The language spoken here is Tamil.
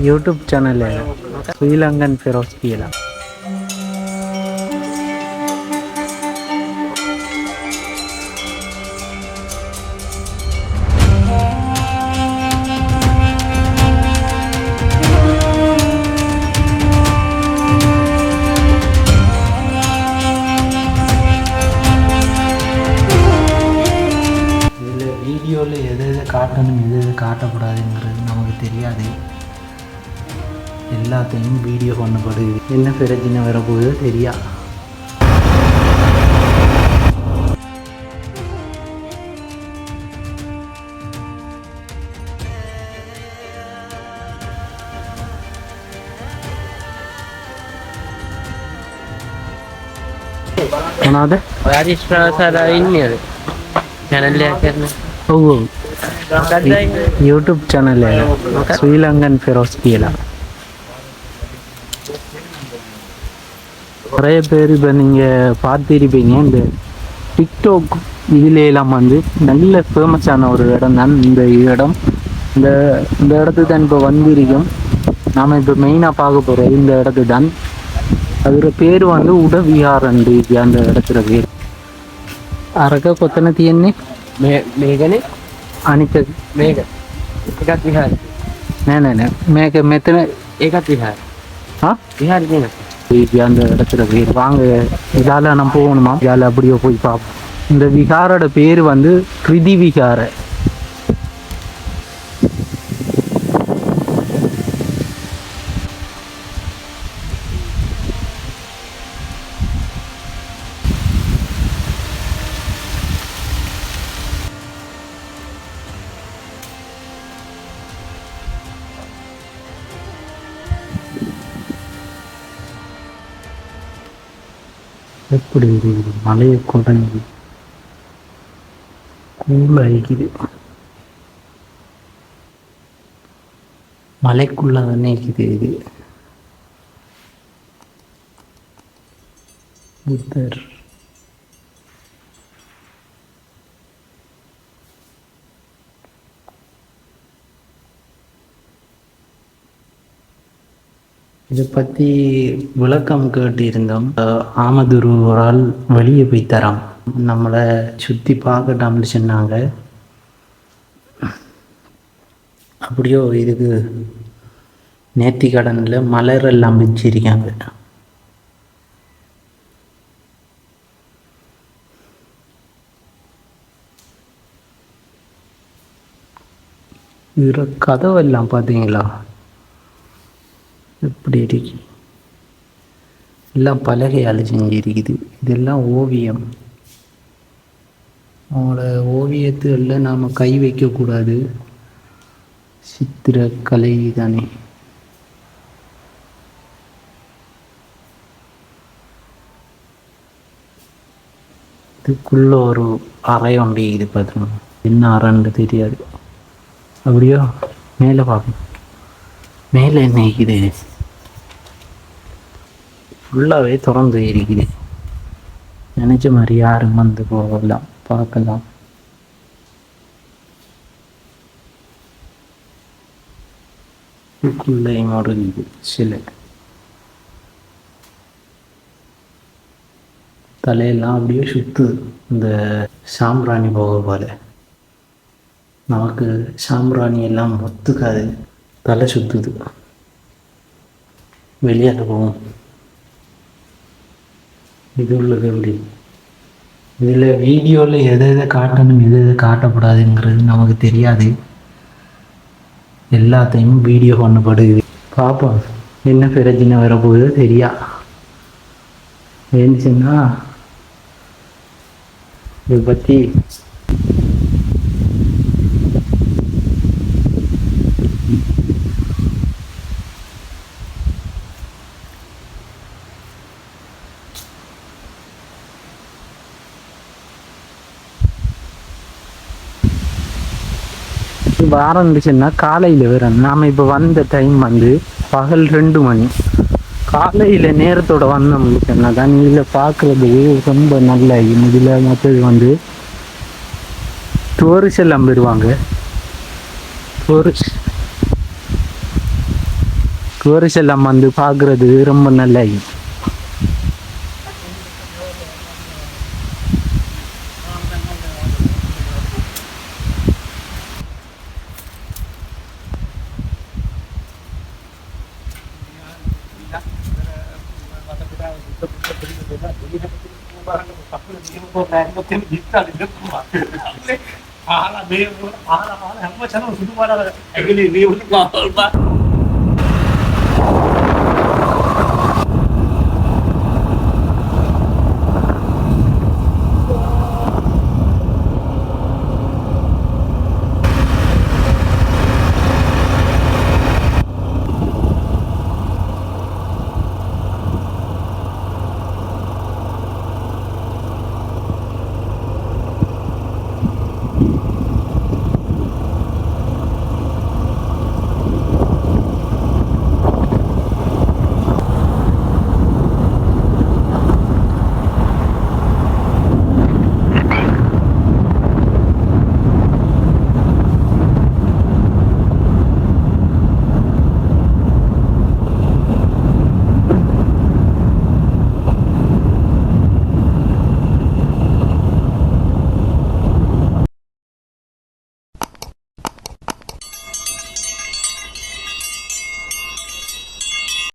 ಯೂಟ್ಯೂಬ್ ಚಾನಲ್ ಶ್ರೀಲಂಕನ್ ಫಿರೋಸ್ಕಿ ಎಲ್ಲ காட்டணும் எது எது காட்டக்கூடாதுங்கிறது நமக்கு தெரியாது எல்லாத்தையும் வீடியோ பண்ணப்படுது என்ன பிரச்சனை வரப்போகுதோ தெரியா මොනාද ඔයාරිස් ප්‍රාසාර ඉන්නද චැනල්ලයක් කරන ඔව් ಯೂಟ್ಯೂಬ್ ಚಾನಲ್ ಶ್ರೀಲಂಕನ್ ಫೆರೋಸ್ கீழே நிறைய பேர் இப்போ நீங்கள் பார்த்துருப்பீங்க இந்த டிக்டாக் இதுலாம் வந்து நல்ல ஃபேமஸான ஒரு இடம் தான் இந்த இடம். இந்த இந்த இடத்துக்கு தான் இப்போ வந்திருக்கும். நாம் இப்போ மெயினாக பார்க்க போகிறது இந்த இடத்துக்கு தான். அதோட பேர் வந்து உடவியார் அந்த அந்த இடத்துல பேர். அரக்க கொத்தனத்தி என்ன? மேகனே? අනික මේක එකත් විහාර නෑ නෑ නෑ මේක මෙතන ඒකත් විහාර ஆ විහාර තියෙන இது அந்த இடத்துல பேர் வாங்க இதால நம்ம போகணுமா இதால அப்படியே போய் பார்ப்போம் இந்த விகாரோட பேர் வந்து கிருதி விகார எப்படி இருக்குது மலையை குறைஞ்சி கூலாகிக்குது மலைக்குள்ள தானே இருக்குது இது. புத்தர். இதை பற்றி விளக்கம் கேட்டிருந்தோம். ஆமதுரு ஒரு ஆள் வெளியே போய் தரான் நம்மளை சுற்றி பார்க்கட்டாம்னு சொன்னாங்க. அப்படியோ இதுக்கு நேர்த்தி கடனில் மலர் எல்லாம் வச்சிருக்காங்க கதவெல்லாம் பார்த்தீங்களா? எப்படி இருக்கு? எல்லாம் பலகையால் செஞ்சிருக்குது இதெல்லாம் ஓவியம். அவங்களோட ஓவியத்தில் நாம் கை வைக்கக்கூடாது சித்திரக்கலை தானே. இதுக்குள்ள ஒரு அறை ஒன்று இது பார்த்துக்கணும் என்ன அறைன்னு தெரியாது. அப்படியோ? மேலே பார்க்கணும் மேலே என்ன ஃபுல்லாகவே திறந்து இருக்குது நினச்ச மாதிரி யாரும் வந்து போகலாம் பார்க்கலாம். இதுக்குள்ளேயும் ஒரு சில. தலையெல்லாம் அப்படியே சுத்து இந்த சாம்பிராணி போக போல. நமக்கு சாம்பிராணி எல்லாம் ஒத்துக்காது. தலை சுத்துது. வெளியால போவோம். இது உள்ளது எப்படி இதில் வீடியோவில் எதை எதை காட்டணும் எதை எதை காட்டக்கூடாதுங்கிறது நமக்கு தெரியாது. எல்லாத்தையும் வீடியோ பண்ணப்படுது பார்ப்போம் என்ன பிரச்சனை வரப்போகுதோ தெரியா. ஏன்னுச்சுன்னா இதை பற்றி இப்போ ஆரம்பிச்சுன்னா காலையில் வரும் நாம் இப்போ வந்த டைம் வந்து பகல் ரெண்டு மணி. காலையில் நேரத்தோட வந்தோம் சொன்னால் தான் இதில் பார்க்குறது ரொம்ப நல்ல இதில் மற்றது வந்து டூரிஸ்ட் எல்லாம் வருவாங்க. டூரிஸ்ட் டூரிஸ்ட் எல்லாம் வந்து பார்க்குறது ரொம்ப நல்ல చాలా మేము చాలా చాలా చాలా చాలా చాలా చాలా చాలా చాలా